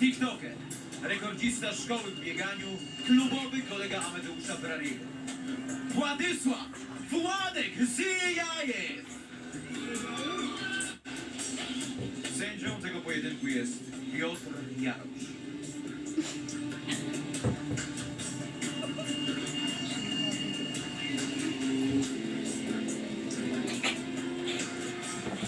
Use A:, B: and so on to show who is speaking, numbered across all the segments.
A: TikToker, rekordzista szkoły w bieganiu, klubowy kolega Amadeusza Brariego. Władysław Władek Zyjajew! Sędzią tego pojedynku jest Piotr Jarosz.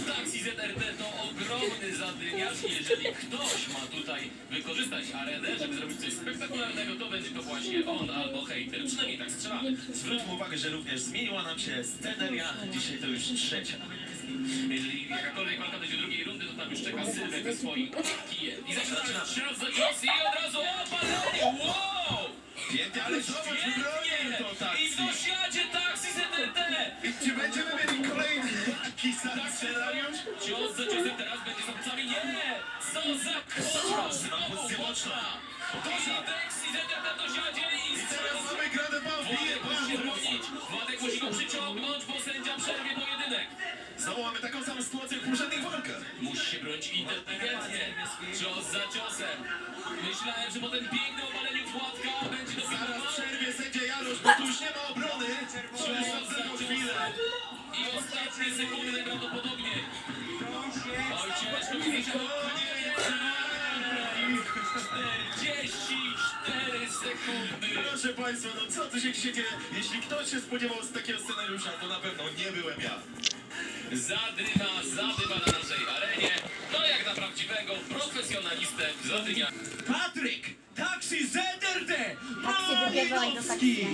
B: Taksi ZRT to ogromny zadymiarz. Jeżeli ktoś ma tutaj wykorzystać arenę, żeby zrobić coś spektakularnego, to będzie to właśnie on albo hejter. Przynajmniej tak strzelamy.
C: Zwróćmy uwagę, że również zmieniła nam się sceneria. Dzisiaj to już trzecia.
B: Jeżeli jakakolwiek walka dojdzie do drugiej rundy, to tam już czeka Sylwek ze swoim kijem. I zaczyna cios za cios i od razu opalenie. Wow!
C: Pięknie, ale zobacz, bronił to
B: I w dosiadzie taksi Cios za ciosem teraz będzie z obcami. Nie! Co za koszmar! Znowu
C: pozycja boczna.
B: I taksi ZRT w dosiadzie i
C: I teraz mamy gradę bał, bije
B: Władek musi bronić. Władek musi go przyciągnąć, bo sędzia przerwie pojedynek.
C: Znowu mamy taką samą sytuację jak w poprzednich walkach.
B: Musi się bronić inteligentnie. Cios za ciosem. Myślałem, że po tym pięknym obaleniu Władka będzie
C: Zaraz
B: dopingował.
C: przerwie sędzia Jarosz, bo tu już nie ma obrony. Przez tylko chwilę.
B: I ostatnie sekundy najprawdopodobniej. 44 sekundy.
C: Proszę Państwa, no co tu się dzieje? Jeśli ktoś się spodziewał z takiego scenariusza, to na pewno nie byłem ja.
B: Zadyma, zadyma na naszej arenie. No jak na prawdziwego profesjonalistę w zadymiach.
A: Patryk Taksi
D: i do
A: Malinowski!